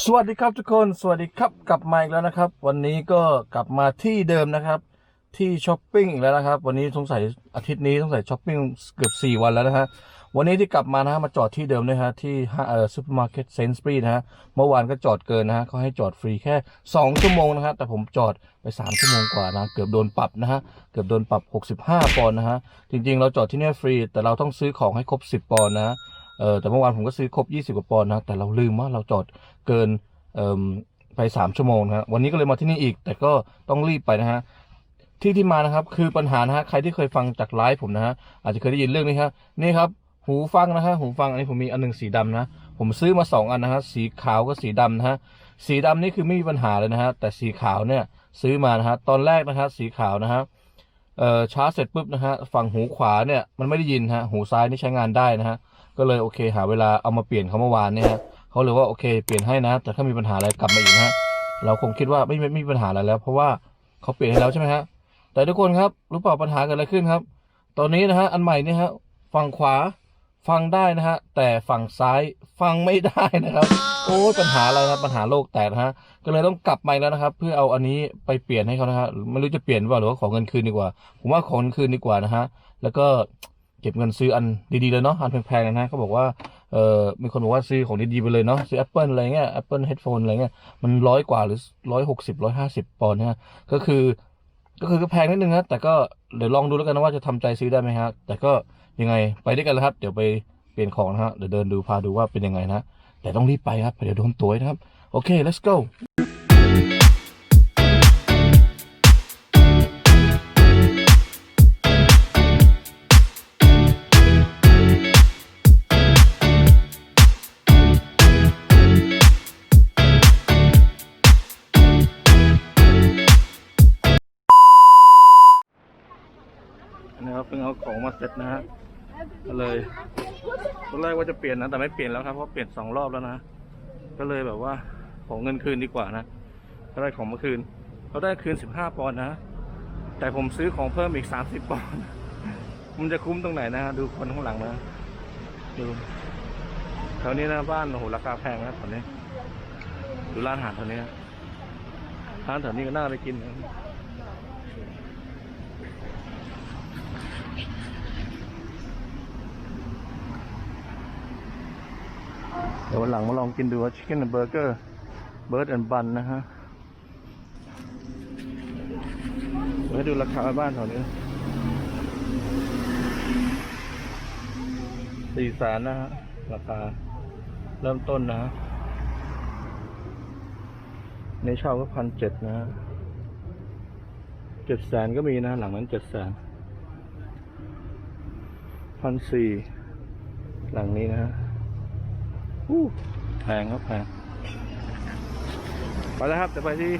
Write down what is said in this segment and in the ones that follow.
สวัสดีครับทุกคน สวัสดีครับกลับมาอีกแล้วนะครับ วันนี้ก็กลับมาที่เดิมนะครับ ที่ช้อปปิ้งอีกแล้วนะครับ วันนี้สงสัยอาทิตย์นี้สงสัยช้อปปิ้งเกือบ 4 วันแล้วนะฮะวันนี้ที่กลับมานะฮะมาจอดที่เดิมเลยฮะที่เอ่อซูเปอร์มาร์เก็ตเซนส์ปรีนะฮะเมื่อวานก็จอดเกินนะฮะเขาให้จอดฟรีแค่ 2 ชั่วโมงนะฮะแต่ผมจอดไป 3 ชั่วโมงกว่านะเกือบโดนปรับนะฮะเกือบโดนปรับ 65 ปอนด์นะฮะจริงๆ เราจอดที่นี่ฟรี แต่เราต้องซื้อของให้ครบ 10 ปอนด์นะฮะ เออแต่เมื่อวานผมก็ซื้อครบ 20กว่าปอนด์นะ แต่เราลืมว่าเราจอดเกินเอ่มไปสามชั่วโมงนะฮะวันนี้ก็เลยมาที่นี่อีก แต่ก็ต้องรีบไปนะฮะที่ที่มานะครับคือปัญหานะฮะใครที่เคยฟังจากไลฟ์ผมนะฮะอาจจะเคยได้ยินเรื่องนี้ครับนี่ครับหูฟังนะฮะหูฟังอันนี้ผมมีอันหนึ่งสีดำนะ ผมซื้อมาสองอันนะฮะสีขาวกับสีดำนะฮะสีดำนี่คือไม่มีปัญหาเลยนะฮะแต่สีขาวเนี่ยซื้อมานะฮะตอนแรกนะฮะสีขาวนะฮะเอ่อชาร์จเสร็จปุ๊บนะฮะฝั่งหูขวาเนี่ยมันไม่ได้ยินฮะหูซ้ายนี่ใช้งานได้นะฮะ ก็เลยโอเค หาเวลาเอามาเปลี่ยนเขาเมื่อวานเนี่ยฮะเขาเลยว่าโอเคเปลี่ยนให้นะ แต่ถ้ามีปัญหาอะไรกลับมาอีกนะฮะเราคงคิดว่าไม่ไม่ไม่มีปัญหาอะไรแล้ว เพราะว่าเขาเปลี่ยนให้แล้วใช่ไหมฮะแต่ทุกคนครับรู้เปล่าปัญหาเกิดอะไรขึ้นครับ ตอนนี้นะฮะอันใหม่นี่ฮะฝั่งขวาฟังได้นะฮะ แต่ฝั่งซ้ายฟังไม่ได้นะครับ โอ้ปัญหาอะไรครับปัญหาโลกแตกนะฮะก็เลยต้องกลับมาอีกแล้วนะครับ เพื่อเอาอันนี้ไปเปลี่ยนให้เขานะฮะไม่รู้จะเปลี่ยนหรือเปล่าหรือว่าขอเงินคืนดีกว่า ผมว่าขอเงินคืนดีกว่านะฮะแล้วก็ เก็บเงินซื้ออันดีๆเลยเนาะอันแพงๆนะฮะเขาบอกว่าเออมีคนบอกว่าซื้อของดีๆไปเลยเนาะซื้อ Apple อะไรเงี้ย Apple Headphone อะไรเงี้ยมันร้อยกว่าหรือร้อยหกสิบร้อยห้าสิบปอนด์นะฮะก็คือ ก็คือก็แพงนิดนึงนะแต่ก็เดี๋ยวลองดูแล้วกันนะว่าจะทำใจซื้อได้ไหมฮะแต่ก็ยังไงไปด้วยกันแล้วครับ เดี๋ยวไปเปลี่ยนของนะฮะเดี๋ยวเดินดูพาดูว่าเป็นยังไงนะแต่ต้องรีบไปครับเดี๋ยวโดนตัวนะครับโอเค let's go เพิ่งเอาของมาเสร็จนะฮะก็เลยตอนแรกว่าจะเปลี่ยนนะแต่ไม่เปลี่ยนแล้วครับเพราะเปลี่ยนสองรอบแล้วนะก็เลยแบบว่าของเงินคืนดีกว่านะก็ได้ของมาคืนเขาได้คืนสิบห้าปอนด์นะ แต่ผมซื้อของเพิ่มอีกสามสิบปอนด์มันจะคุ้มตรงไหนนะดูคนข้างหลังนะดูแถวนี้นะบ้านโอ้โหราคาแพงนะแถวนี้ดูร้านอาหารแถวนี้ร้านแถวนี้ก็น่าไปกินนะ ดี๋ยววันหลังมาลองกินดูว่าชิคเก้นเบอร์เกอร์เบิร์ดแอนด์บันนะฮะเดี๋ยวดูราคาบ้านแถวนี้สี่แสนนะฮะราคาเริ่มต้นนะฮะในเช่าก็พันเจ็ดนะฮะเจ็ดแสนก็มีนะหลังนั้นเจ็ดแสนพันสี่หลังนี้นะฮะ แพงครับแพงไปแล้วครับจะไปที่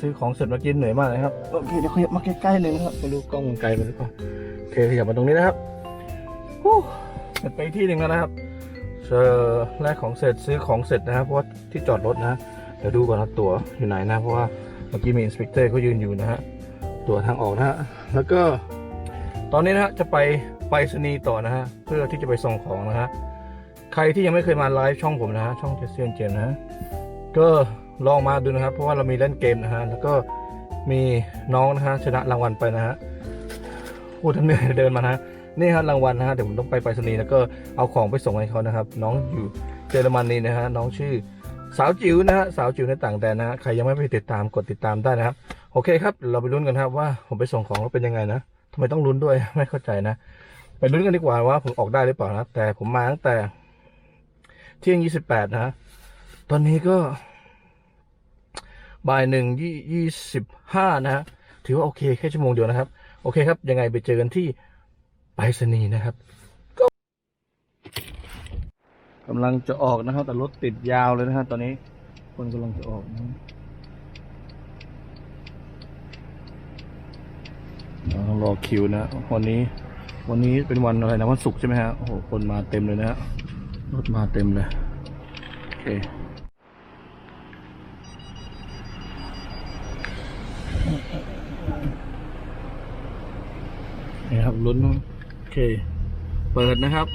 ซื้อของเสร็จเมื่อกี้เหนื่อยมากเลยครับ โอเคเดี๋ยวขยับมาใกล้ๆเลยนะครับไม่รู้กล้องมันไกลไปหรือเปล่าโอเคขยับมาตรงนี้นะครับฮู้เสร็จไปที่หนึ่งแล้วนะครับเจอแรกของเสร็จซื้อของเสร็จนะครับ เพราะว่าที่จอดรถนะเดี๋ยวดูก่อนนะตั๋วอยู่ไหนนะ เพราะว่าเมื่อกี้มีอินสเปกเตอร์เขายืนอยู่นะฮะตั๋วทางออกนะฮะแล้วก็ ตอนนี้นะฮะจะไปไปรษณีย์ต่อนะฮะเพื่อที่จะไปส่งของนะฮะใครที่ยังไม่เคยมาไลฟ์ช่องผมนะฮะช่องเจสเซียนเจมนะฮะก็ ลองมาดูนะครับ เพราะว่าเรามีเล่นเกมนะฮะแล้วก็มีน้องนะฮะชนะรางวัลไปนะฮะพูดทั้งเหนื่อยเดินมานะฮะนี่ฮะรางวัลนะฮะเดี๋ยวผมต้องไปไปรษณีย์แล้วก็เอาของไปส่งให้เขานะครับ น้องอยู่เยอรมนีนะฮะน้องชื่อสาวจิ๋วนะฮะสาวจิ๋วในต่างแดนนะฮะใครยังไม่ไปติดตามกดติดตามได้นะครับ โอเคครับ เราไปลุ้นกันครับว่าผมไปส่งของแล้วเป็นยังไงนะทำไมต้องลุ้นด้วยไม่เข้าใจนะ ไปลุ้นกันดีกว่าว่าผมออกได้หรือเปล่านะแต่ผมมาตั้งแต่เที่ยงยี่สิบแปดนะฮะตอนนี้ก็ บ่ายหนึ่งยี่สิบห้านะฮะถือว่าโอเคแค่ชั่วโมงเดียวนะครับ โอเคครับ ยังไงไปเจอกันที่ไปรษณีย์นะครับก็กำลังจะออกนะครับ แต่รถติดยาวเลยนะฮะตอนนี้ คนกำลังจะออกนะต้องรอคิวนะ วันนี้ วันนี้เป็นวันอะไรนะวันศุกร์ใช่ไหมฮะโอ้โหคนมาเต็มเลยนะฮะรถมาเต็มเลยโอเค นี่ครับลุ้นโอเค เปิดนะครับ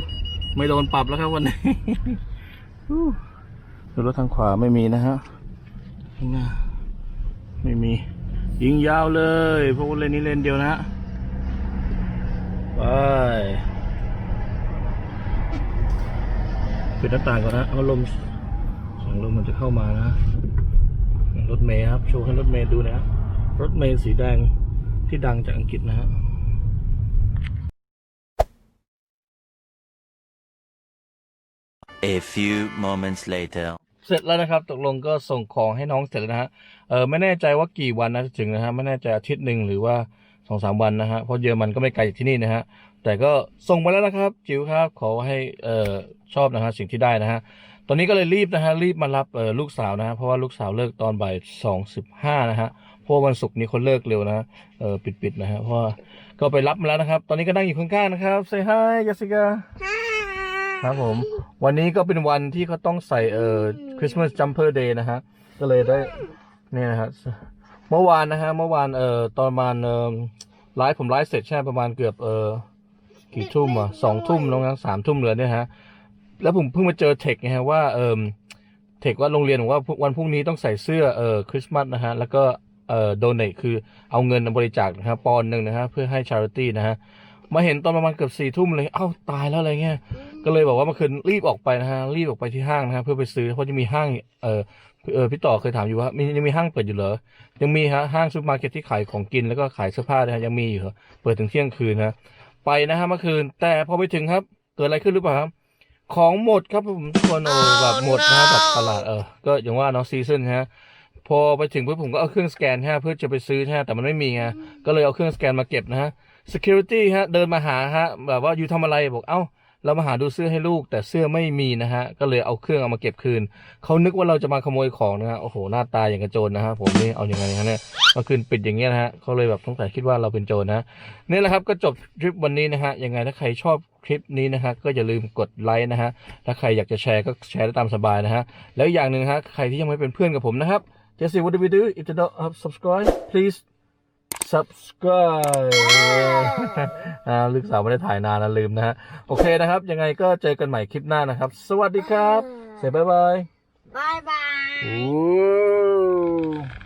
ไม่โดนปรับแล้วครับวันนี้ฮู้ดูรถทางขวาไม่มีนะฮะข้างหน้าไม่มี ยิงยาวเลยเพราะว่าเลนนี้เลนเดียวนะฮะไปปิดหน้าต่างก่อนนะเอาลมเสียงลมมันจะเข้ามานะรถเมย์ครับโชว์ให้รถเมย์ดูนะรถเมย์สีแดงที่ดังจากอังกฤษนะฮะ A few moments later. เสร็จแล้วนะครับ ตกลงก็ส่งของให้น้องเสร็จแล้วนะฮะเออไม่แน่ใจว่ากี่วันนะถึงนะฮะไม่แน่ใจอาทิตย์หนึ่งหรือว่าสองสามวันนะฮะเพราะเยอรมันก็ไม่ไกลจากที่นี่นะฮะแต่ก็ส่งมาแล้วนะครับ จิ๋วครับขอให้เออชอบนะฮะสิ่งที่ได้นะฮะตอนนี้ก็เลยรีบนะฮะรีบมารับเออลูกสาวนะฮะเพราะว่าลูกสาวเลิกตอนบ่ายสองสิบห้านะฮะเพราะวันศุกร์นี้เขาเลิกเร็วนะเออปิดๆนะฮะเพราะว่าก็ไปรับมาแล้วนะครับ ตอนนี้ก็นั่งอยู่ข้างๆนะครับ say hi Jessica ครับผม วันนี้ก็เป็นวันที่เขาต้องใส่เอ่อ Christmas Jumper Day นะฮะ ก็เลยได้เนี่ยนะฮะเมื่อวานนะฮะเมื่อวานเอ่อตอนประมาณเอ่อไลฟ์ผมไลฟ์เสร็จใช่ไหมประมาณเกือบเอ่อกี่ทุ่มอะสองทุ่มลงนะสามทุ่มเลยเนี่ยฮะ แล้วผมเพิ่งมาเจอเทคไงฮะว่าเอ่อเทคว่าโรงเรียนบอกว่าวันพรุ่งนี้ต้องใส่เสื้อเอ่อคริสต์มาสนะฮะแล้วก็เอ่อโดเนทคือเอาเงินบริจาคนะครับปอนด์หนึ่งนะฮะเพื่อให้ชาริตี้นะฮะมาเห็นตอนประมาณเกือบสี่ทุ่มเลย เอ้าตายแล้วอะไรเงี้ย ก็เลยบอกว่าเมื่อคืนรีบออกไปนะฮะรีบออกไปที่ห้างนะฮะเพื่อไปซื้อเพราะจะมีห้างเออเออพี่ต่อเคยถามอยู่ว่ามียังมีห้างเปิดอยู่เหรอยังมีฮะห้างซูเปอร์มาร์เก็ตที่ขายของกินแล้วก็ขายเสื้อผ้านะฮะยังมีอยู่เหรอเปิดถึงเที่ยงคืนนะไปนะฮะเมื่อคืน แต่พอไปถึงครับ เกิดอะไรขึ้นหรือเปล่าครับของหมดครับผมทุกคนโอ้แบบหมดนะฮะแบบตลาดเออก็อย่างว่าเนาะซีซันฮะพอไปถึงปุ๊บผมก็เอาเครื่องสแกนฮะเพื่อจะไปซื้อฮะแต่มันไม่มีไงก็เลยเอาเครื่องสแกนมาเก็บนะฮะ security ฮะเดินมาหาฮะแบบว่าอยู่ทำอะไรบอกเอ้า เรามาหาดูเสื้อให้ลูก แต่เสื้อไม่มีนะฮะ ก็เลยเอาเครื่องเอามาเก็บคืน เขานึกว่าเราจะมาขโมยของนะฮะ โอ้โห หน้าตาอย่างกระโจรนะฮะ ผมนี่เอาอย่างไงฮะเนี่ยเมื่อคืนปิดอย่างเงี้ยนะฮะเขาเลยแบบสงสัยคิดว่าเราเป็นโจรนะ นี่แหละครับ ก็จบทริปวันนี้นะฮะ ยังไงถ้าใครชอบคลิปนี้นะฮะ ก็อย่าลืมกดไลค์นะฮะ ถ้าใครอยากจะแชร์ก็แชร์ได้ตามสบายนะฮะ แล้วอย่างหนึ่งฮะ ใครที่ยังไม่เป็นเพื่อนกับผมนะครับ Jesse what do we do if you don't have subscribe please subscribe ลูกสาวไม่ได้ถ่ายนานนะลืมนะฮะ โอเคนะครับ ยังไงก็เจอกันใหม่คลิปหน้านะครับ สวัสดีครับ เสร็จบายบาย บายบาย